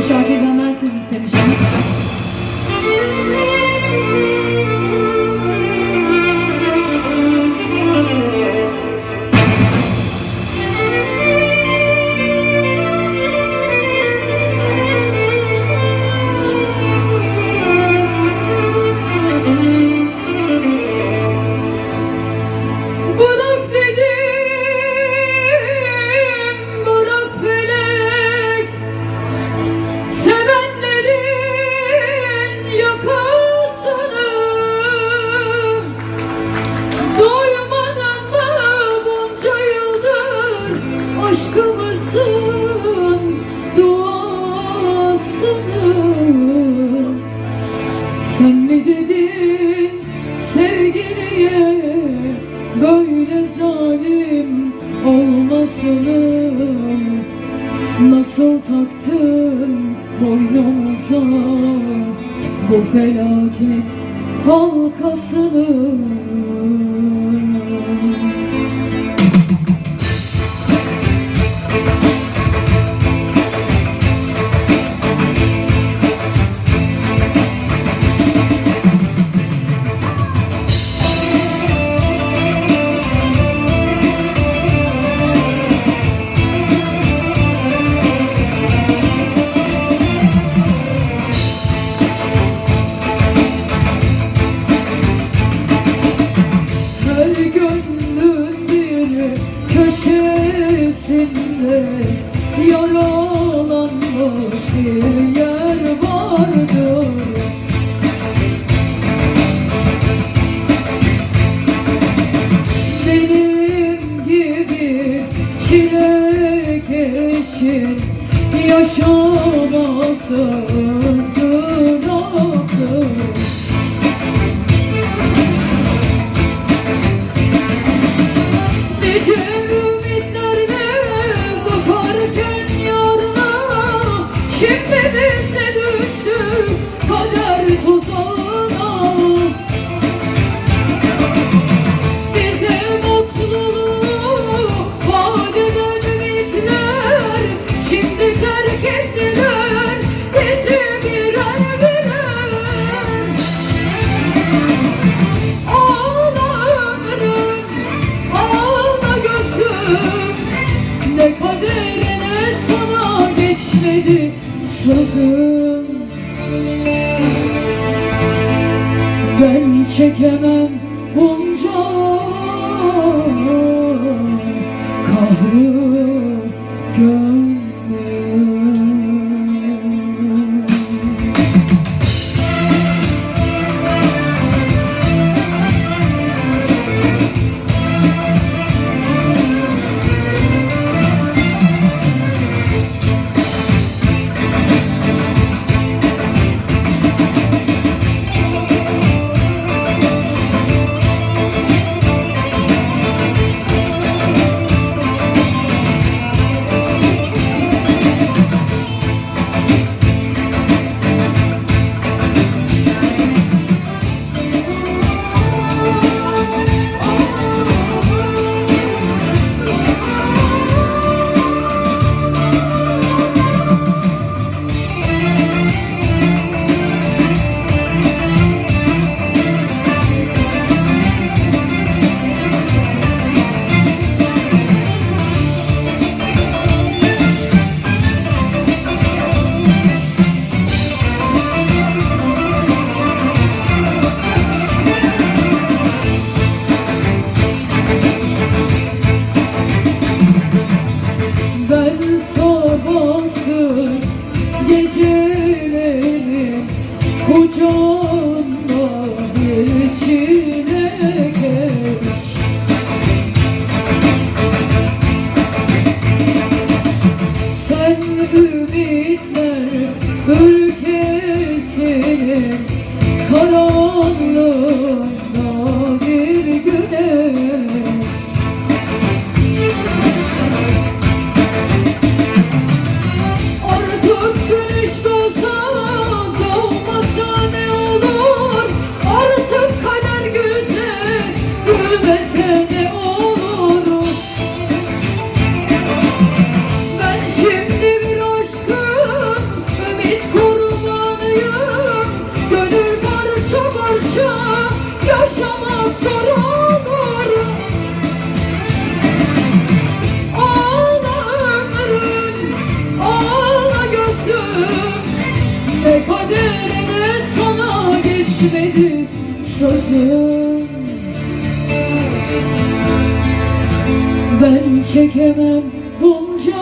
Misaki Gana. boynumuza bu felaket halkasını yaralanmış bir yer vardır. Benim gibi çile keşin yaşaması zıra Hevesle düştüm kader tuzağı Ben çekemem bunca geçmedi sözüm. Ben çekemem bunca